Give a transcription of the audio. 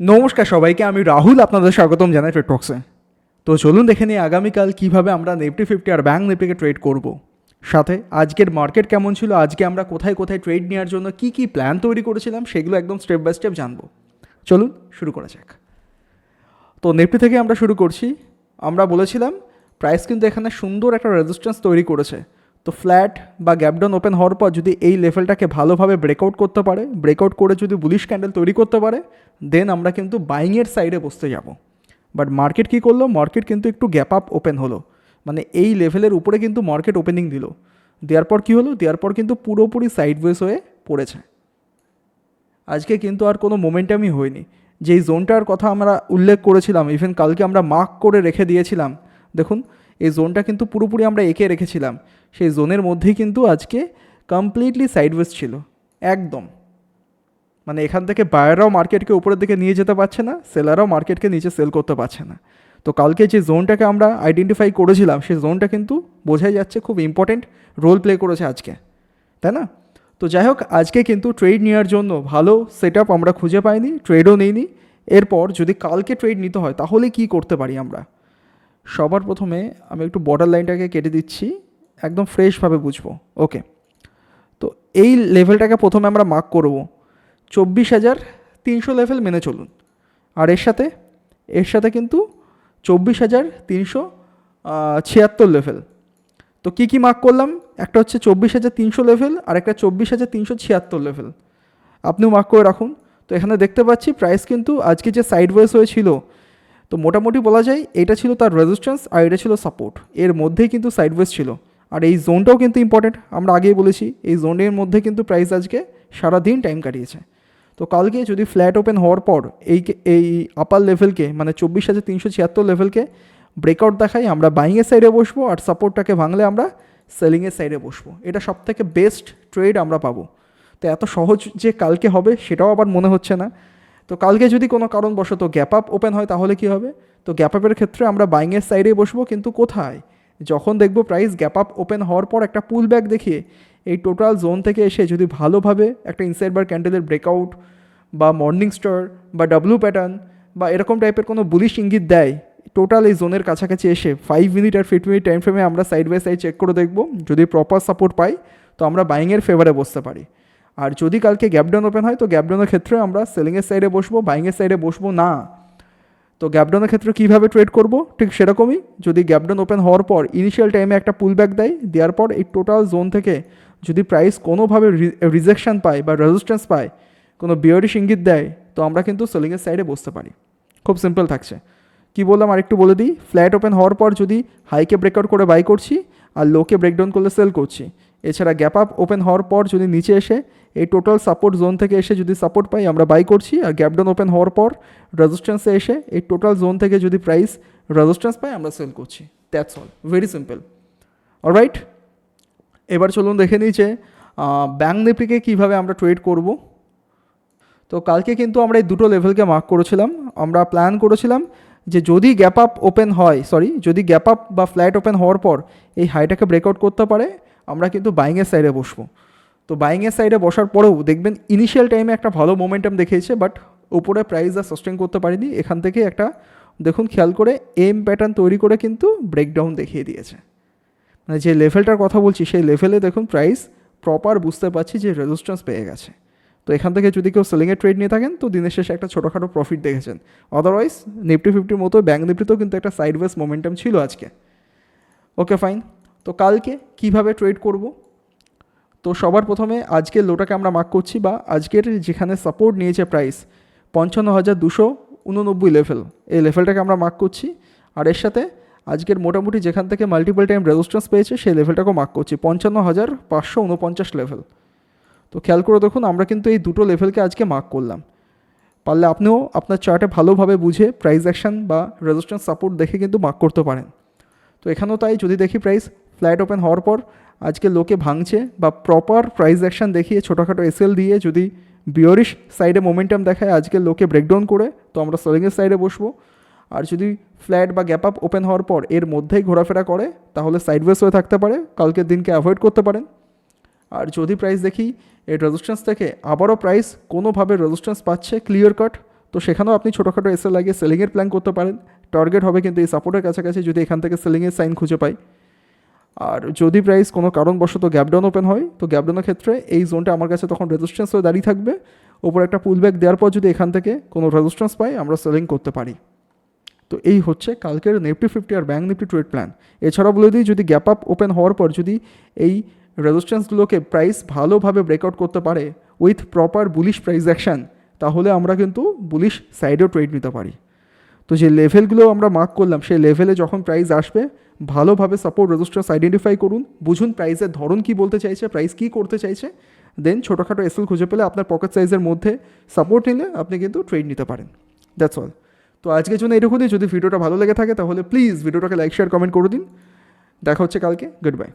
নমস্কার সবাইকে, আমি রাহুল, আপনাদের স্বাগতম জানাই ট্রেড টক্সে তো চলুন দেখে নিই আগামীকাল কীভাবে আমরা নিফটি ফিফটি আর ব্যাঙ্ক নিফটিকে ট্রেড করব। সাথে আজকের মার্কেট কেমন ছিল, আজকে আমরা কোথায় কোথায় ট্রেড নেওয়ার জন্য কী কী প্ল্যান তৈরি করেছিলাম, সেগুলো একদম স্টেপ বাই স্টেপ জানব। চলুন শুরু করা যাক। তো নিফটি থেকে আমরা শুরু করছি। আমরা বলেছিলাম প্রাইস কিন্তু এখানে সুন্দর একটা রেজিস্ট্যান্স তৈরি করেছে। তো ফ্ল্যাট বা গ্যাপডাউন ওপেন হওয়ার পর যদি এই লেভেলটাকে ভালোভাবে ব্রেকআউট করতে পারে ব্রেকআউট করে যদি বুলিশ ক্যান্ডেল তৈরি করতে পারে দেন আমরা কিন্তু বাইংয়ের সাইডে বসতে যাব। বাট মার্কেট কী করল? মার্কেট কিন্তু একটু গ্যাপ আপ ওপেন হলো। মানে এই লেভেলের উপরে কিন্তু মার্কেট ওপেনিং দিল। দেওয়ার পর কী হলো? দেওয়ার পর কিন্তু পুরোপুরি সাইড সাইডওয়েজ হয়ে পড়েছে। আজকে কিন্তু আর কোনো মোমেন্টামই হয়নি। যেই জোনটার কথা আমরা উল্লেখ করেছিলাম ইভেন কালকে আমরা মার্ক করে রেখে দিয়েছিলাম, দেখুন এই জোনটা কিন্তু পুরোপুরি আমরা এঁকে রেখেছিলাম। সেই জোনের মধ্যেই কিন্তু আজকে কমপ্লিটলি সাইডওয়েজ ছিল। একদম। মানে এখান থেকে বায়াররাও মার্কেটকে উপরের দিকে নিয়ে যেতে পারছে না সেলাররাও মার্কেটকে নিচে সেল করতে পারছে না। তো কালকে যে জোনটাকে আমরা আইডেন্টিফাই করেছিলাম, সেই জোনটা কিন্তু বোঝাই যাচ্ছে খুব ইম্পর্টেন্ট রোল প্লে করেছে আজকে। তাই না? তো যাই হোক, আজকে কিন্তু ট্রেড নেওয়ার জন্য ভালো সেট আমরা খুঁজে পাইনি ট্রেডও নিইনি। এরপর যদি কালকে ট্রেড নিতে হয়, তাহলে কি করতে পারি আমরা? সবার প্রথমে আমি একটু বর্ডার লাইনটাকে কেটে দিচ্ছি, একদম ফ্রেশভাবে বুঝব। ওকে তো এই লেভেলটাকে প্রথমে আমরা মার্ক করব। চব্বিশ হাজার তিনশো লেভেল মেনে চলুন। আর এর সাথে এর সাথে কিন্তু চব্বিশ হাজার তিনশো ছিয়াত্তর লেভেল তো কী কী মার্ক করলাম? একটা হচ্ছে চব্বিশ হাজার তিনশো লেভেল আর একটা চব্বিশ হাজার তিনশো ছিয়াত্তর লেভেল আপনিও মার্ক করে রাখুন। তো এখানে দেখতে পাচ্ছি প্রাইস কিন্তু আজকে যে সাইড ওয়েস হয়েছিল তো মোটামুটি বলা যায় এটা ছিল তার রেজিস্ট্যান্স আর এটা ছিল সাপোর্ট এর মধ্যেই কিন্তু সাইড ওয়েস ছিল। আর এই জোনটাও কিন্তু ইম্পর্টেন্ট আমরা আগেই বলেছি, এই জোনের মধ্যে কিন্তু প্রাইস আজকে সারাদিন টাইম কাটিয়েছে। তো কালকে যদি ফ্ল্যাট ওপেন হওয়ার পর এই এই আপার লেভেলকে মানে চব্বিশ হাজার তিনশো ছিয়াত্তর লেভেলকে ব্রেকআউট দেখাই, আমরা বাইংয়ের সাইডে বসবো আর সাপোর্টটাকে ভাঙলে আমরা সেলিংয়ের সাইডে বসবো। এটা সব থেকে বেস্ট ট্রেড আমরা পাবো। তো এত সহজ যে কালকে হবে, সেটাও আবার মনে হচ্ছে না। তো কালকে যদি কোনো কারণবশত গ্যাপ আপ ওপেন হয়, তাহলে কি হবে? তো গ্যাপ আপের ক্ষেত্রে আমরা বাইংয়ের সাইডে বসবো, কিন্তু কোথায়? যখন দেখব প্রাইস গ্যাপ আপ ওপেন হওয়ার পর একটা পুল ব্যাক দেখিয়ে এই টোটাল জোন থেকে এসে যদি ভালোভাবে একটা ইনসাইড বার ক্যান্ডেলের ব্রেকআউট বা মর্নিং স্টার বা ডাব্লু প্যাটার্ন বা এরকম টাইপের কোনো বুলিশ ইঙ্গিত দেয় টোটাল এই জোনের কাছাকাছি এসে ফাইভ মিনিট আর ফিফটি মিনিট টাইম ফ্রেমে আমরা সাইড বাই সাইড চেক করে দেখব, যদি প্রপার সাপোর্ট পাই, তো আমরা বাইংয়ের ফেভারে বসতে পারি। আর যদি কালকে গ্যাপডাউন ওপেন হয়, তো গ্যাপডাউনের ক্ষেত্রে আমরা সেলিংয়ের সাইডে বসবো বাইংয়ের সাইডে বসবো না। তো গ্যাপডাউনের ক্ষেত্রে কীভাবে ট্রেড করব? ঠিক সেরকমই যদি গ্যাপডাউন ওপেন হওয়ার পর ইনিশিয়াল টাইমে একটা পুল ব্যাক দেয়, দেওয়ার পর এই টোটাল জোন থেকে যদি প্রাইস কোনোভাবে রিজেকশন পায় বা রেজিস্ট্যান্স পায়, কোনো বিয়ারিশ ইঙ্গিত দেয়, তো আমরা কিন্তু সেলিংয়ের সাইডে বসতে পারি। খুব সিম্পল থাকছে। কি বললাম আরেকটু বলে দিই? ফ্ল্যাট ওপেন হওয়ার পর যদি হাইকে ব্রেকআউট করে বাই করছি, আর লোকে ব্রেকডাউন করলে সেল করছি। এছাড়া গ্যাপ আপ ওপেন হওয়ার পর যদি নিচে এসে, এই টোটাল সাপোর্ট জোন থেকে এসে যদি সাপোর্ট পাই, আমরা বাই করছি। আর গ্যাপ ডাউন ওপেন হওয়ার পর রেজিস্ট্যান্সে এসে, এই টোটাল জোন থেকে যদি প্রাইস রেজিস্ট্যান্স পাই, আমরা সেল করছি। That's all very simple alright এবার চলুন দেখে নিই যে ব্যাঙ্ক নিফটিকে কীভাবে আমরা ট্রেড করব। তো কালকে কিন্তু আমরা এই দুটো লেভেলকে মার্ক করেছিলাম। আমরা প্ল্যান করেছিলাম যে যদি গ্যাপ আপ ওপেন হয় সরি যদি গ্যাপ আপ বা ফ্ল্যাট ওপেন হওয়ার পর এই হাইটাকে ব্রেকআউট করতে পারে আমরা কিন্তু বাইংয়ের সাইডে বসবো। তো বাইংয়ের সাইডে বসার পরেও দেখবেন ইনিশিয়াল টাইমে একটা ভালো মোমেন্টাম দেখিয়েছে বাট উপরে প্রাইস আর সাস্টেন করতে পারিনি। এখান থেকে একটা, দেখুন, খেয়াল করে এম প্যাটার্ন তৈরি করে কিন্তু ব্রেকডাউন দেখিয়ে দিয়েছে। মানে যে লেভেলটার কথা বলছি, সেই লেভেলে দেখুন প্রাইস প্রপার বুঝতে পারছি যে রেজিস্ট্যান্স পেয়ে গেছে। তো এখান থেকে যদি কেউ সেলিংয়ের ট্রেড নিয়ে থাকেন, তো দিনের শেষে একটা ছোটোখাটো প্রফিট দেখেছেন। আদারওয়াইজ নিফটি ফিফটির মতো ব্যাঙ্ক নিফটিতেও কিন্তু একটা সাইডওয়েজ মোমেন্টাম ছিল আজকে। ওকে ফাইন তো কালকে কীভাবে ট্রেড করব? তো সবার প্রথমে আজকের লোটাকে আমরা মার্ক করছি বা আজকের যেখানে সাপোর্ট নিয়েছে প্রাইস পঞ্চান্ন হাজার দুশো উননব্বই লেভেল এই লেভেলটাকে আমরা মার্ক করছি। আর এর সাথে আজকের মোটামুটি যেখান থেকে মাল্টিপল টাইম রেজিস্ট্যান্স পেয়েছে, সেই লেভেলটাকেও মার্ক করছি, পঞ্চান্ন হাজার পাঁচশো উনপঞ্চাশ লেভেল তো খেয়াল করে দেখুন, আমরা কিন্তু এই দুটো লেভেলকে আজকে মার্ক করলাম। পারলে আপনিও আপনার চার্টে ভালোভাবে বুঝে প্রাইস অ্যাকশন বা রেজিস্ট্যান্স সাপোর্ট দেখে কিন্তু মার্ক করতে পারেন। তো এখানেও তাই, যদি দেখি প্রাইস ফ্ল্যাট ওপেন হওয়ার পর আজকে লোকে ভাঙছে বা প্রপার প্রাইস অ্যাকশন দেখিয়ে ছোটোখাটো এসএল দিয়ে যদি বিয়রিশ সাইডে মোমেন্টাম দেখায় আজকে লোকে ব্রেকডাউন করে, তো আমরা সেলিংয়ের সাইডে বসবো। আর যদি ফ্ল্যাট বা গ্যাপ আপ ওপেন হওয়ার পর এর মধ্যেই ঘোরাফেরা করে, তাহলে সাইডওয়েস হয়ে থাকতে পারে, কালকের দিনকে অ্যাভয়েড করতে পারেন। আর যদি প্রাইস দেখি, এর রেজিস্ট্যান্স থেকে আবারও প্রাইস কোনোভাবে রেজিস্ট্যান্স পাচ্ছে ক্লিয়ার কাট তো সেখানেও আপনি ছোটোখাটো এসে লাগিয়ে সেলিংয়ের প্ল্যান করতে পারেন। টার্গেট হবে কিন্তু এই সাপোর্টের কাছাকাছি যদি এখান থেকে সেলিংয়ের সাইন খুঁজে পাই। আর যদি প্রাইস কোনো কারণবশত গ্যাপ ডাউন ওপেন হয়, তো গ্যাপডাউনের ক্ষেত্রে এই জোনটা আমার কাছে তখন রেজিস্ট্যান্স হয়ে দাঁড়িয়ে থাকবে। ওপর একটা পুল ব্যাক দেওয়ার পর যদি এখান থেকে কোনো রেজিস্ট্যান্স পাই, আমরা সেলিং করতে পারি। তো এই হচ্ছে কালকের নিফটি ফিফটি আর ব্যাঙ্ক নিফটি ট্রেড প্ল্যান এছাড়াও বলে দিই, যদি গ্যাপ আপ ওপেন হওয়ার পর যদি এই রেজিস্ট্যান্সগুলোকে প্রাইস ভালোভাবে ব্রেকআউট করতে পারে with proper bullish price action তাহলে আমরা কিন্তু বুলিশ সাইডেও ট্রেড নিতে পারি। তো যে লেভেলগুলো আমরা মার্ক করলাম। সেই লেভেলে যখন প্রাইস আসবে, ভালোভাবে সাপোর্ট রেজিস্ট্যান্স আইডেন্টিফাই করুন, বুঝুন প্রাইসের ধরন কি বলতে চাইছে প্রাইস কি করতে চাইছে দেন ছোটোখাটো এসএল খুঁজে পেলে আপনার পকেট সাইজের মধ্যে সাপোর্ট নিলে আপনি কিন্তু ট্রেড নিতে পারেন। দ্যাটস অল তো আজকের জন্য এটুকুনি যদি ভিডিওটা ভালো লেগে থাকে তাহলে প্লিজ ভিডিওটাকে লাইক শেয়ার কমেন্ট করে দিন। দেখা হচ্ছে কালকে। Good bye